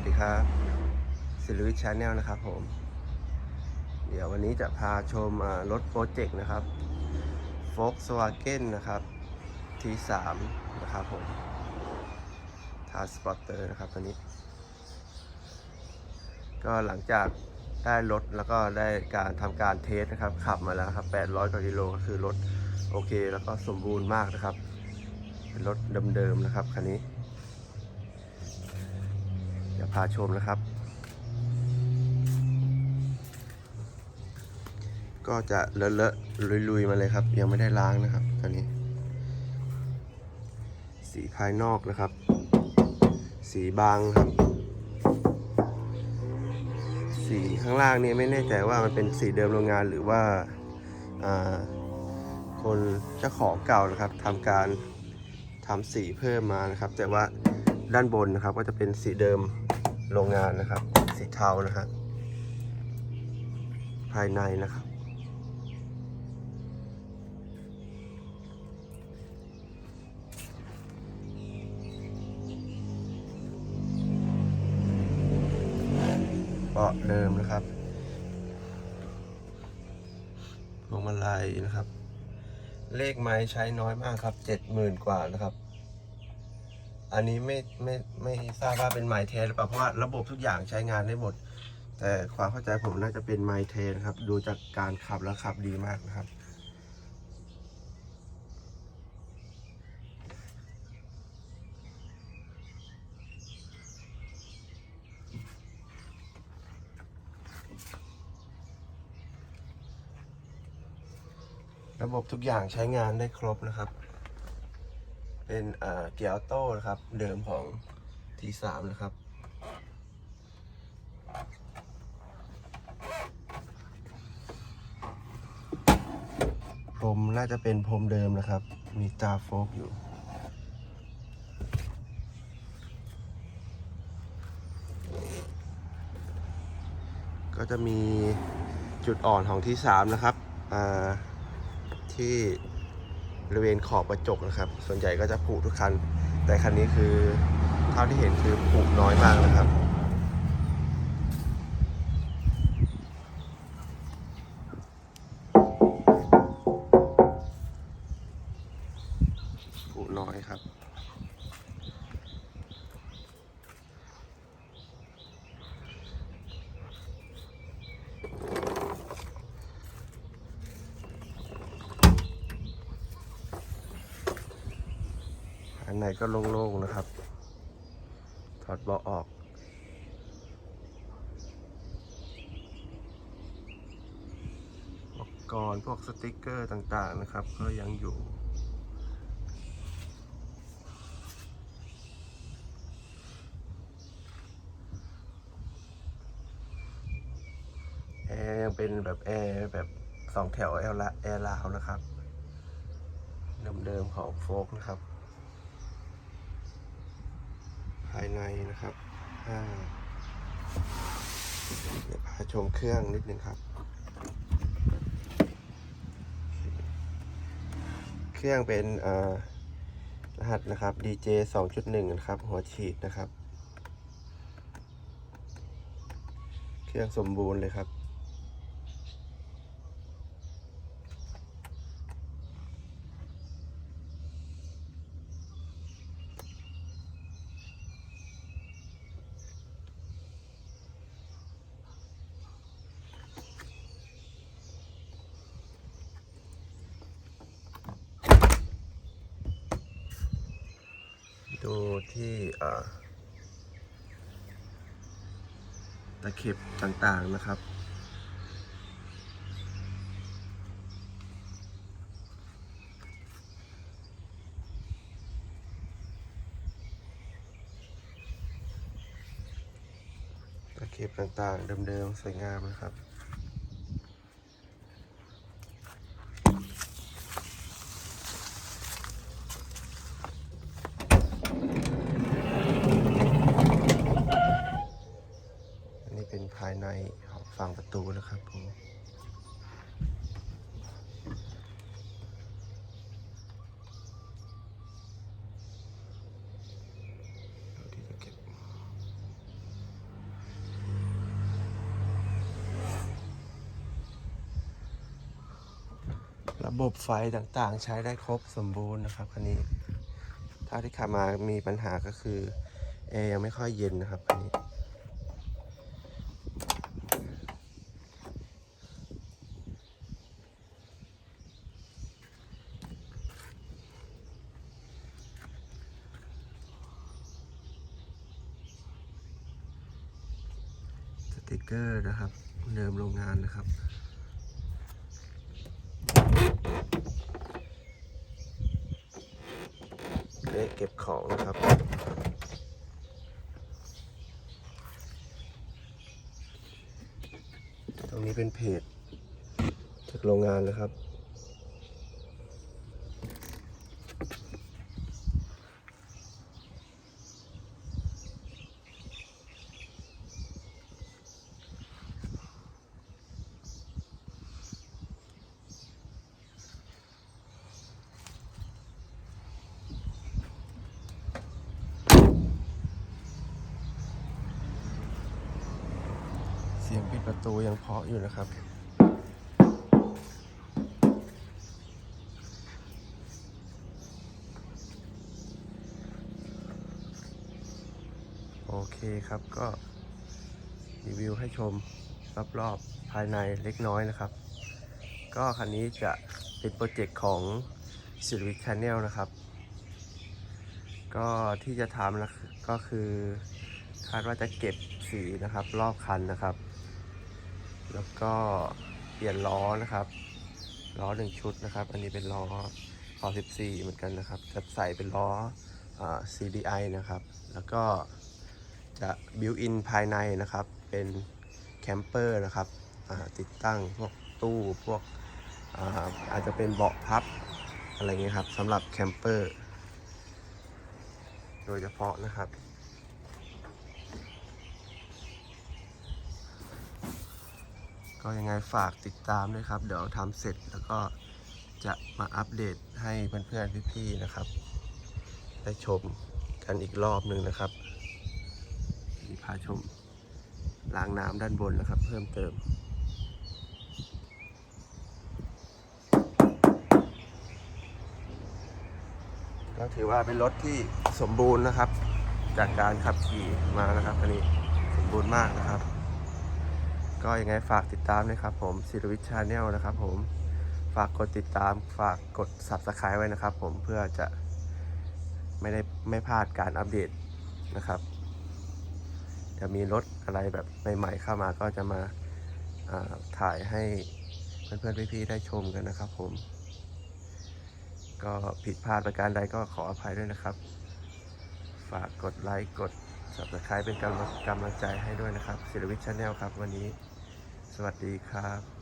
วัสดีครับศิลวิชาแนลนะครับผม เดี๋ยววันนี้จะพาชมรถโปรเจกต์นะครับ Volkswagen นะครับ T3 นะครับผม Transporter นะครับตัวนี้ ก็หลังจากได้รถแล้วก็ได้การทำการเทสนะครับ ขับมาแล้วครับ 800กว่ากิโลก็คือรถโอเคแล้วก็สมบูรณ์มากนะครับ เป็นรถเดิมๆนะครับคันนี้ พาชมนะครับ ก็จะเลอะๆลุยๆมาเลยครับ ยังไม่ได้ล้างนะครับตอนนี้ สีภายนอกนะครับ สีบางครับสีข้างล่างนี่ไม่แน่ใจว่ามันเป็นสีเดิมโรงงานหรือว่าอ่าคนเจ้าของเก่านะครับทำการทำสีเพิ่มมานะครับ แต่ว่าด้านบนนะครับก็จะเป็นสีเดิม โรงงานนะครับ สีเทานะฮะภายในนะครับ เบาะเดิมนะครับพวงมาลัยนะครับ เลขไม้ใช้น้อยมากครับเจ็ดหมื่นกว่านะครับ อันนี้ไม่ไม่ไม่ทราบว่าเป็นไม้แท้หรือเปล่าเพราะว่าระบบทุกอย่างใช้งานได้หมด แต่ความเข้าใจผมน่าจะเป็นไม้แท้นครับ ดูจากการขับแล้วขับดีมากนะครับระบบทุกอย่างใช้งานได้ครบนะครับ เป็นเกียร์ออโต้นะครับ เดิมของ T3 นะครับ พรมน่าจะเป็นพรมเดิมนะครับ มีตาโฟกอยู่ก็จะมีจุดอ่อนของที่ 3 นะครับที่ บริเวณขอบกระจกนะครับ ส่วนใหญ่ก็จะผุทุกคัน แต่คันนี้คือเท่าที่เห็นคือผุน้อยมากนะครับ อันไหนก็โล่งๆนะครับ ถอดเบาะออก อุปกรณ์พวกสติกเกอร์ต่างๆนะครับ ก็ยังอยู่แอร์ยังเป็นแบบแอร์แบบสองแถวแอร์ละแอร์ลาวนะครับ เดิมๆของโฟกนะครับ ภายในนะครับเดี๋ยวพาชมเครื่องนิดนึงครับ เครื่องเป็นอ่อรหัสนะครับ DJ 2.1 นะครับ หัวฉีดนะครับ เครื่องสมบูรณ์เลยครับ ดูที่ตะเข็บต่างๆนะครับ ตะเข็บต่างๆเดิมๆ สวยงามนะครับ ตูแล้วครับผมระบบไฟต่างๆ ใช้ได้ครบสมบูรณ์นะครับคันนี้ถ้าที่ขับมามีปัญหาก็คือแอร์ยังไม่ค่อยเย็นนะครับคันนี้ ติกเกอร์นะครับ เดิมโรงงานนะครับเลขเก็บของนะครับตรงนี้เป็นเพจจากโรงงานนะครับ สียงปิดประตูยังเพาะอยู่นะครับ โอเคครับก็รีวิวให้ชมรอบๆภายในเล็กน้อยนะครับ ก็คันนี้จะเป็นโปรเจกต์ของสิริวิท Channel นะครับ ก็ที่จะทำนะก็คือ คาดว่าจะเก็บสีนะครับ รอบคันนะครับ แล้วก็เปลี่ยนล้อนะครับ ล้อหนึ่งชุดนะครับ อันนี้เป็นล้อขอ14 เหมือนกันนะครับ จะใส่เป็นล้ออ CDI นะครับ แล้วก็จะบิวอินภายในนะครับ เป็นแคมเปอร์นะครับติดตั้งพวกตู้พวกอาอาจจะเป็นเบาะพับอะไรเงี้ยครับสำหรับแคมเปอร์ โดยเฉพาะนะครับ ก็ยังไงฝากติดตามด้วยครับ เดี๋ยวทำเสร็จแล้วก็จะมาอัปเดตให้เพื่อนๆพี่ๆนะครับ ได้ชมกันอีกรอบหนึ่งนะครับมีพาชมล้างน้ำด้านบนนะครับ เพิ่มเติมก็ถือว่าเป็นรถที่สมบูรณ์นะครับ จากการขับขี่มานะครับอันนี้สมบูรณ์มากนะครับ ก็ยังไงฝากติดตามด้วยครับผมศิรวิทย์ชาแนลนะครับผมฝากกดติดตามฝากกด subscribe ไว้นะครับผมเพื่อจะไม่ได้ไม่พลาดการอัปเดตนะครับจะมีรถอะไรแบบใหม่ๆเข้ามาก็จะมาาถ่ายให้เพื่อนๆพี่ๆได้ชมกันนะครับผม ก็ผิดพลาดประการใดก็ขออภัยด้วยนะครับ ฝากกดไลค์กด subscribe เป็นกำลังกำลังใจให้ด้วยนะครับศิลวิทย์ชาแนลครับวันนี้ สวัสดีครับ